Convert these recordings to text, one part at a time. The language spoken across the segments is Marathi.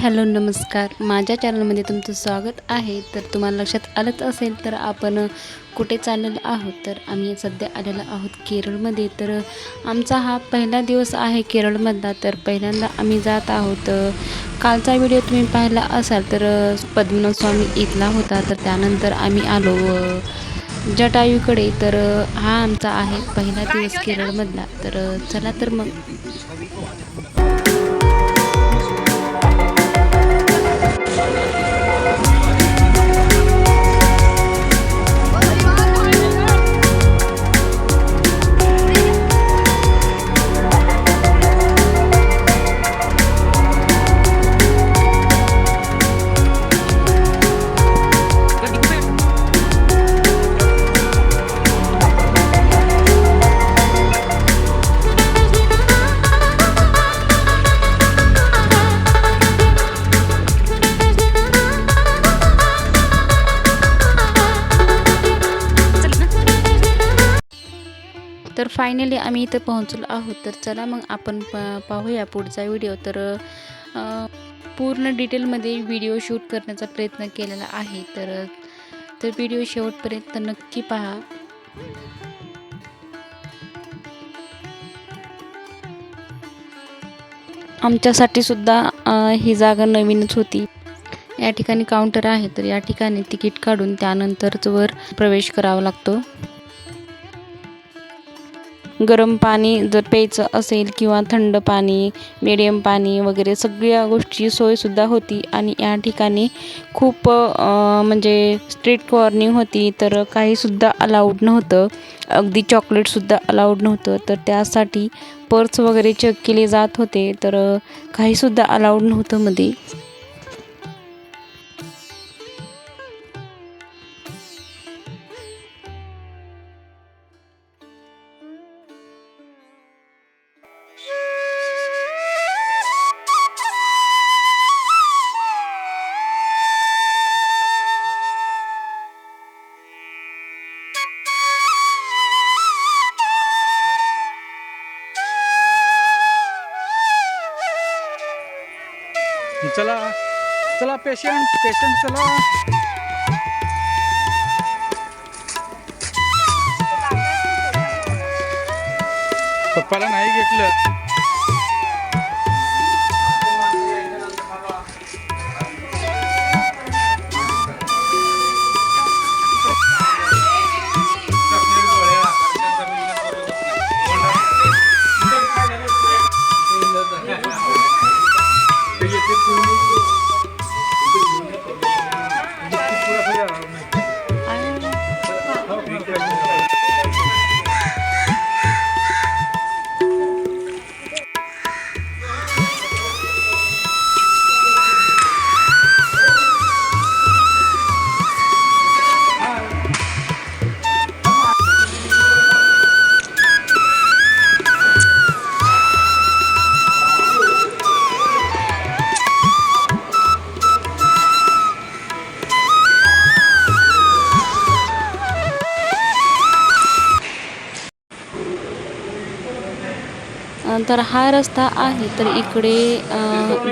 हॅलो नमस्कार. माझ्या चॅनलमध्ये तुमचं स्वागत आहे. तर तुम्हाला लक्षात आलंच असेल तर आपण कुठे चाललेलो आहोत? तर आम्ही सध्या आलेलो आहोत केरळमध्ये. तर आमचा हा पहिला दिवस आहे केरळमधला. तर पहिल्यांदा आम्ही जात आहोत. कालचा व्हिडिओ तुम्ही पाहिला असाल तर पद्मनाभ स्वामी इथला होता. तर त्यानंतर आम्ही आलो जटायूकडे. तर हा आमचा आहे पहिला दिवस केरळमधला. तर चला तर मग. तर फायनली आम्ही इथं पोहोचलो आहोत. तर चला मग आपण पाहूया पुढचा व्हिडिओ तर पूर्ण डिटेलमध्ये व्हिडिओ शूट करण्याचा प्रयत्न केलेला आहे. तर तर व्हिडिओ शेवटपर्यंत नक्की पहा. आमच्यासाठी सुद्धा ही जागा नवीनच होती. या ठिकाणी काउंटर आहे तर या ठिकाणी तिकीट काढून त्यानंतरच वर प्रवेश करावा लागतो. गरम पाणी जर प्यायचं असेल किंवा थंड पाणी मिडियम पाणी वगैरे सगळ्या गोष्टी सोयसुद्धा होती आणि या ठिकाणी खूप म्हणजे स्ट्रीट वॉर्निंग होती तर काहीसुद्धा अलाउड नव्हतं. अगदी चॉकलेटसुद्धा अलाउड नव्हतं. तर त्यासाठी पर्स वगैरे चेक केले जात होते तर काहीसुद्धा अलाउड नव्हतं मध्ये. चला चला पेशंट पेशंट चला. पप्पाला नाही घेतलं. तर हा रस्ता आहे. तर इकडे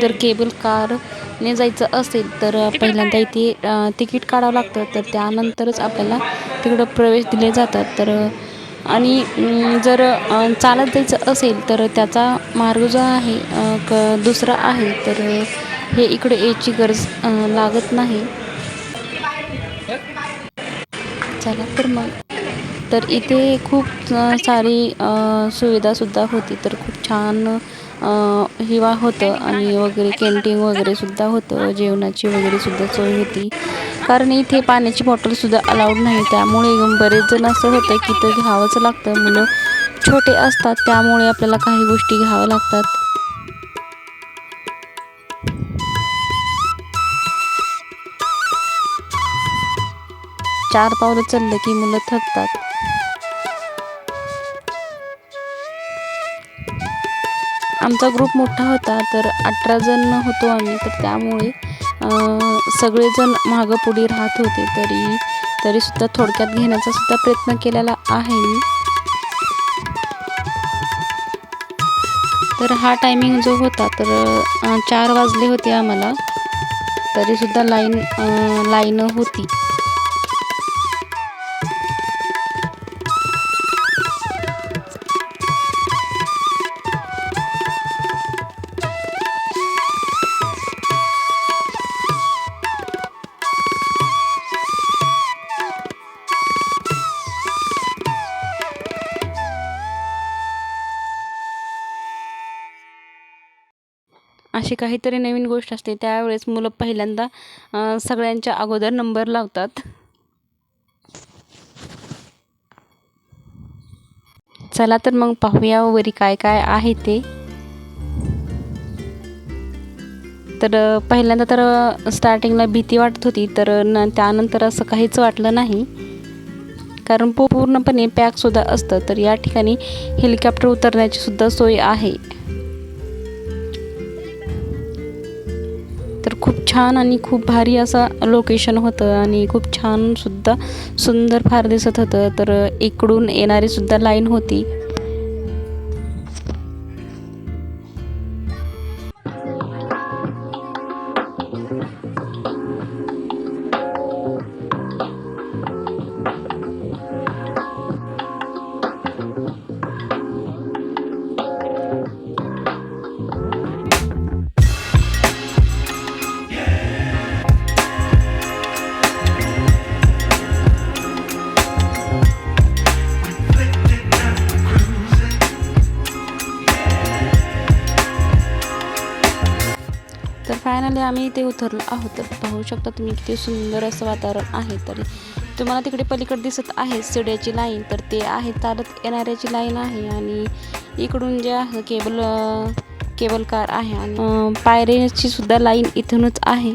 जर केबल कारने जायचं असेल तर पहिल्यांदा इथे तिकीट काढावं लागतं. तर त्यानंतरच आपल्याला तिकडं प्रवेश दिले जातात. तर आणि जर चालत जायचं असेल तर त्याचा मार्ग जो आहे क दुसरा आहे. तर हे इकडे यायची गरज लागत नाही. चला तर मग. तर इथे खूप सारी सुविधासुद्धा होती. तर खूप छान हिवा होतं आणि वगैरे कॅन्टीन वगैरेसुद्धा होतं. जेवणाची वगैरेसुद्धा सोय होती. कारण इथे पाण्याची बॉटलसुद्धा अलाउड नाही. त्यामुळे बरेच जण असं होतं की ते घ्यावंच लागतं. मुलं छोटे असतात त्यामुळे आपल्याला काही गोष्टी घ्याव्या लागतात. चार पावलं चाललं की मुलं थकतात. आमचा ग्रुप मोठा होता तर अठरा जण होतो आम्ही. तर त्यामुळे सगळेजण मागं पुढे राहत होते. तरी तरीसुद्धा थोडक्यात घेण्याचा सुद्धा प्रयत्न केलेला आहे मी. तर हा टायमिंग जो होता तर चार वाजले होते आम्हाला. तरीसुद्धा लाईन लाईन होती. अशी काहीतरी नवीन गोष्ट असते त्यावेळेस मुलं पहिल्यांदा सगळ्यांच्या अगोदर नंबर लावतात. चला तर मग पाहूया वरी काय काय आहे ते. तर पहिल्यांदा तर स्टार्टिंगला भीती वाटत होती तर न त्यानंतर असं काहीच वाटलं नाही. कारण पूर्णपणे पॅकसुद्धा असतं तर या ठिकाणी हेलिकॉप्टर उतरण्याची सुद्धा सोय आहे. खूप छान आणि खूप भारी असं लोकेशन होतं आणि खूप छानसुद्धा सुंदर फार दिसत होतं. तर इकडून येणारीसुद्धा लाईन होती. आम्ही इथे उतरलो आहोत. तर पाहू शकता तुम्ही किती सुंदर असं वातावरण आहे. तरी तुम्हाला तिकडे पलीकडे दिसत आहे सिड्याची लाईन. तर ते आहे चालत येणाऱ्याची लाईन आहे आणि इकडून जे आहे केबल केबल कार आहे आणि पायऱ्याची सुद्धा लाईन इथूनच आहे.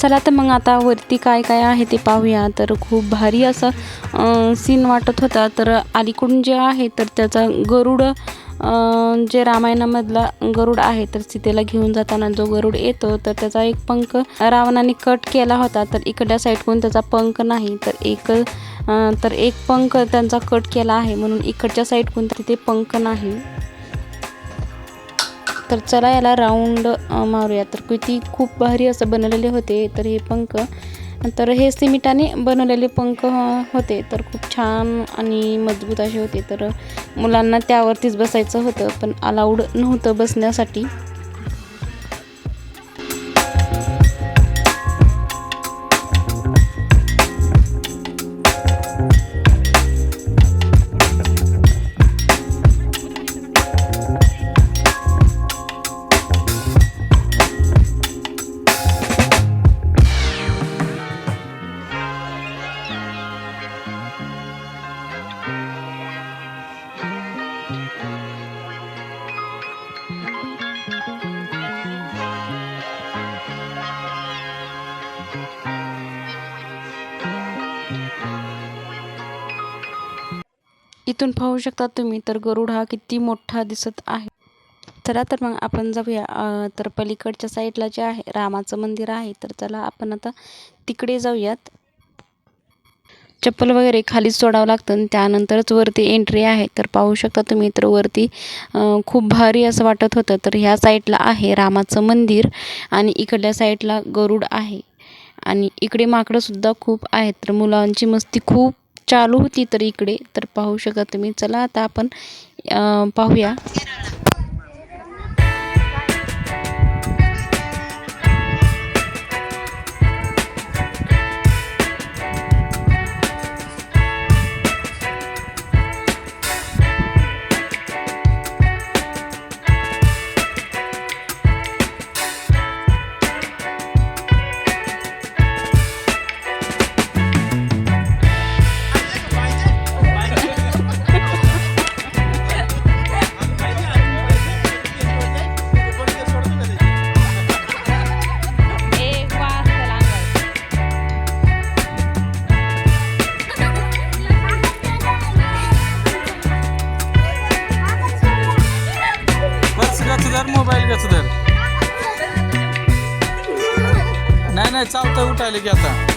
चला तर मग आता वरती काय काय आहे ते पाहूया. तर खूप भारी असं सीन वाटत होता. तर अलीकडून जे आहे तर त्याचा गरुड जे रामायणामधला गरुड आहे तर सीतेला घेऊन जाताना जो गरुड येतो तर त्याचा एक पंख रावणाने कट केला होता तर इकडल्या साईडकडून त्याचा पंख नाही तर एक तर एक पंख त्यांचा कट केला आहे म्हणून इकडच्या साईडकडून तिथे पंख नाही. तर चला याला राऊंड मारूया. तर किती खूप भारी असं बनलेले होते तर हे पंख तर हे सिमिटाने बनवलेले पंख होते. तर खूप छान आणि मजबूत असे होते. तर मुलांना त्यावरतीच बसायचं होतं पण अलाउड नव्हतं बसण्यासाठी. इथून पाहू शकता तुम्ही तर गरुड हा किती मोठा दिसत आहे. चला तर मग आपण जाऊया. तर पलीकडच्या साईडला जे आहे रामाचं मंदिर आहे तर चला आपण आता तिकडे जाऊयात. चप्पल वगैरे खालीच सोडावं लागतं आणि त्यानंतरच वरती एंट्री आहे. तर पाहू शकता तुम्ही तर वरती खूप भारी असं वाटत होतं. तर ह्या साईडला आहे रामाचं मंदिर आणि इकडल्या साईडला गरुड आहे. आणि इकडे माकडंसुद्धा खूप आहेत. तर मुलांची मस्ती खूप चालू होती तर इकडे तर पाहू शकता तुम्ही. चला आता आपण पाहूया. नाही चालतं चालतंय उठायला की आता.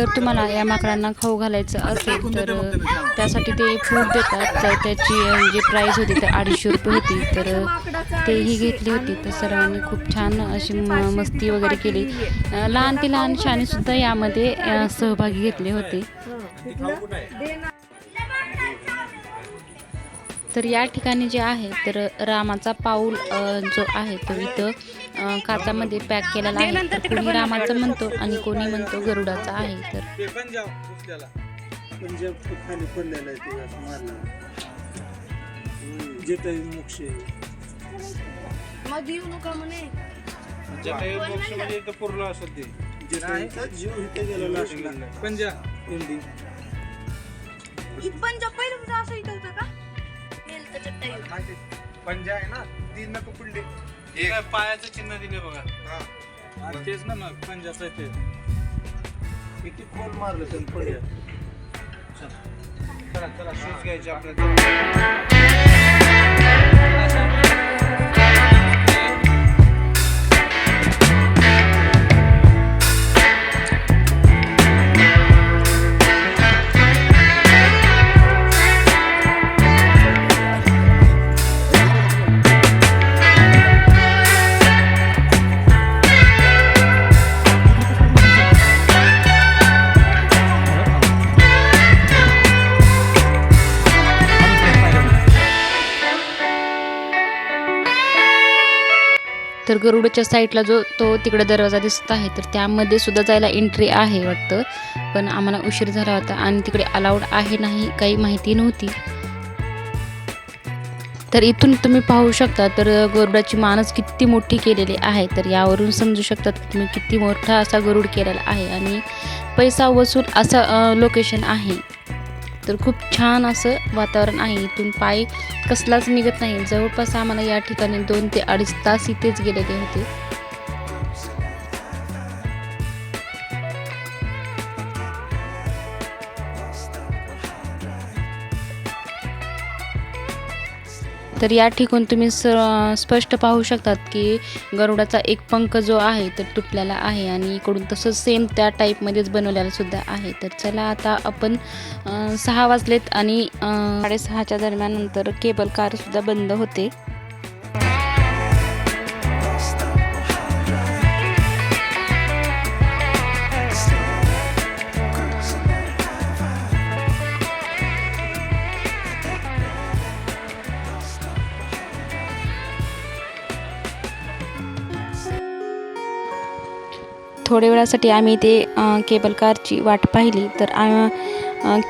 जर तुम्हाला या माकडांना खाऊ घालायचं असेल तर त्यासाठी ते फूड देतात तर त्याची जी प्राईस होती तर अडीचशे रुपये होती. तर तेही घेतली होती. तर सर्वांनी खूप छान अशी म मस्ती वगैरे केली. लहान ते लहान शाळेसुद्धा यामध्ये सहभागी घेतले होते. तर या ठिकाणी जे आहे तर रामाचा पाऊल जो आहे तो इथं काचामध्ये पॅक केलेला आहे. तर कोणी रामाचं म्हणतो आणि कोणी म्हणतो गरुडाचा आहे तर म्हणजे पूर्ण असत जीव इथे इंडी पंजा पहिलं कुठं असं इथं टाईम पंजा आहे ना तीन नको पडले हे काय पायाचं चिन्ह दिले बघा. तेच ना मग पंजाचं ते. किती खोल मारलं त्यांनी पडल्या चला. चला शूज घ्यायचे आपल्याला. तर गरुडाच्या साईडला जो तो तिकडे दरवाजा दिसत आहे तर त्यामध्ये सुद्धा जायला एंट्री आहे वाटतं. पण आम्हाला उशीर झाला होता आणि तिकडे अलाउड आहे नाही काही माहिती नव्हती. तर इथून तुम्ही पाहू शकता तर गरुडाची मानस किती मोठी केलेली आहे तर यावरून समजू शकतात की तुम्ही किती मोठा असा गरुड केलेला आहे. आणि पैसा वसूल असं लोकेशन आहे. तर खूप छान असं वातावरण आहे इथून. पाय कसलाच निघत नाही. जवळपास आम्हाला या ठिकाणी दोन ते अडीच तास इथेच गेलेले होते. तर या ठिकून तुम्ही स स्पष्ट पाहू शकतात की गरुडाचा एक पंख जो आहे तर तुटलेला आहे आणि इकडून तसं सेम त्या टाईपमध्येच बनवलेला सुद्धा आहे. तर चला आता आपण सहा वाजलेत आणि साडेसहाच्या दरम्यान नंतर केबल कारसुद्धा बंद होते. थोड्या वेळासाठी आम्ही ते केबल कारची वाट पाहिली. तर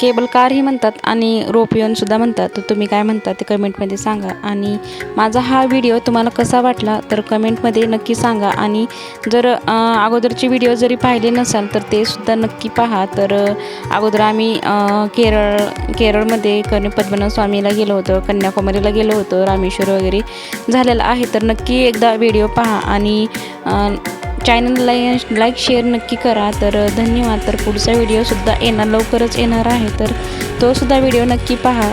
केबल कारही म्हणतात आणि रोपियनसुद्धा म्हणतात. तर तुम्ही काय म्हणता ते कमेंटमध्ये सांगा. आणि माझा हा व्हिडिओ तुम्हाला कसा वाटला तर कमेंटमध्ये नक्की सांगा. आणि जर अगोदरचे व्हिडिओ जरी पाहिले नसाल तर ते सुद्धा नक्की पहा. तर अगोदर आम्ही केरळ केरळमध्ये कर्ण पद्मनाभ स्वामीला गेलो होतो कन्याकुमारीला गेलो होतो रामेश्वर वगैरे झालेलं आहे. तर नक्की एकदा व्हिडिओ पहा. आणि चॅनलला लाईक शेअर नक्की करा. तर धन्यवाद. तर पुढचा व्हिडिओसुद्धा येणार लवकरच येणार आहे. तर तोसुद्धा व्हिडिओ नक्की पहा.